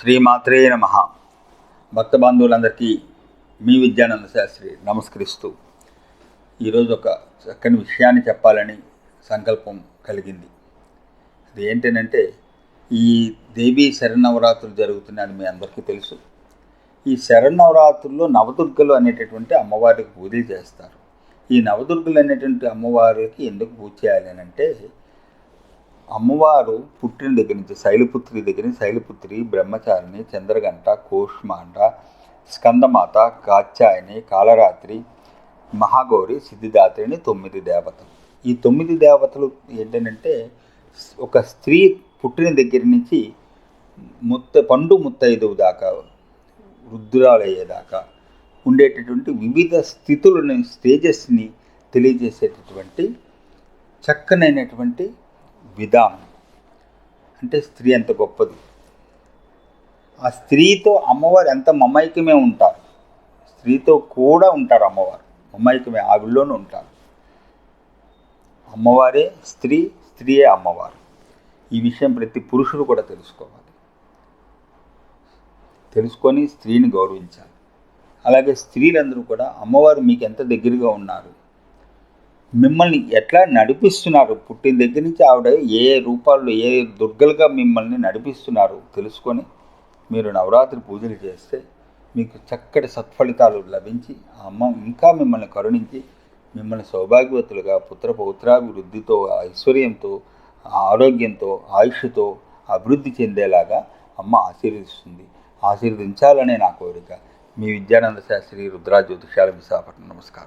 శ్రీమాత్రే నమ. భక్త బంధువులందరికీ మీ విద్యానంద శాస్త్రి నమస్కరిస్తూ ఈరోజు ఒక చక్కని విషయాన్ని చెప్పాలని సంకల్పం కలిగింది. అది ఏంటంటే ఈ దేవీ శరణవరాత్రులు జరుగుతున్నాయని మీ అందరికీ తెలుసు. ఈ శరణవరాత్రుల్లో నవదుర్గలు అనేటటువంటి అమ్మవారికి పూజలు చేస్తారు. ఈ నవదుర్గలు అనేటువంటి అమ్మవారికి ఎందుకు పూజ చేయాలి అని అంటే అమ్మవారు పుట్టిన దగ్గర నుంచి శైలపుత్రి దగ్గర నుంచి శైలపుత్రి బ్రహ్మచారిణి చంద్రగంట కోష్మాండ స్కందమాత కాత్యాయని కాలరాత్రి మహాగౌరి సిద్ధిదాత్రిని తొమ్మిది దేవతలు. ఈ తొమ్మిది దేవతలు ఏంటంటే ఒక స్త్రీ పుట్టిన దగ్గర నుంచి ముత్త పండు ముత్తైదువు దాకా వృద్ధురాలయ్యేదాకా ఉండేటటువంటి వివిధ స్థితులను స్టేజెస్ని తెలియజేసేటటువంటి చక్కనైనటువంటి విధానం. అంటే స్త్రీ ఎంత గొప్పది. ఆ స్త్రీతో అమ్మవారు ఎంత మమైకమే ఉంటారు. స్త్రీతో కూడా ఉంటారు అమ్మవారు. మమైకమే ఆవిడలోనే ఉంటారు. అమ్మవారే స్త్రీ స్త్రీయే అమ్మవారు. ఈ విషయం ప్రతి పురుషుడు కూడా తెలుసుకోవాలి. తెలుసుకొని స్త్రీని గౌరవించాలి. అలాగే స్త్రీలందరూ కూడా అమ్మవారు మీకు ఎంత దగ్గరగా ఉన్నారు మిమ్మల్ని ఎట్లా నడిపిస్తున్నారు? పుట్టిన దగ్గర నుంచి ఆవిడ ఏ రూపాల్లో ఏ దుర్గలుగా మిమ్మల్ని నడిపిస్తున్నారు తెలుసుకొని మీరు నవరాత్రి పూజలు చేస్తే మీకు చక్కటి సత్ఫలితాలు లభించి ఆ అమ్మ ఇంకా మిమ్మల్ని కరుణించి మిమ్మల్ని సౌభాగ్యవతులుగా పుత్ర పౌత్రాభివృద్ధితో ఐశ్వర్యంతో ఆరోగ్యంతో ఆయుష్తో అభివృద్ధి చెందేలాగా అమ్మ ఆశీర్వదిస్తుంది. ఆశీర్వదించాలనే నా కోరిక. మీ విద్యానంద శాస్త్రి రుద్రా జ్యోతిషాల విశాఖపట్నం. నమస్కారం.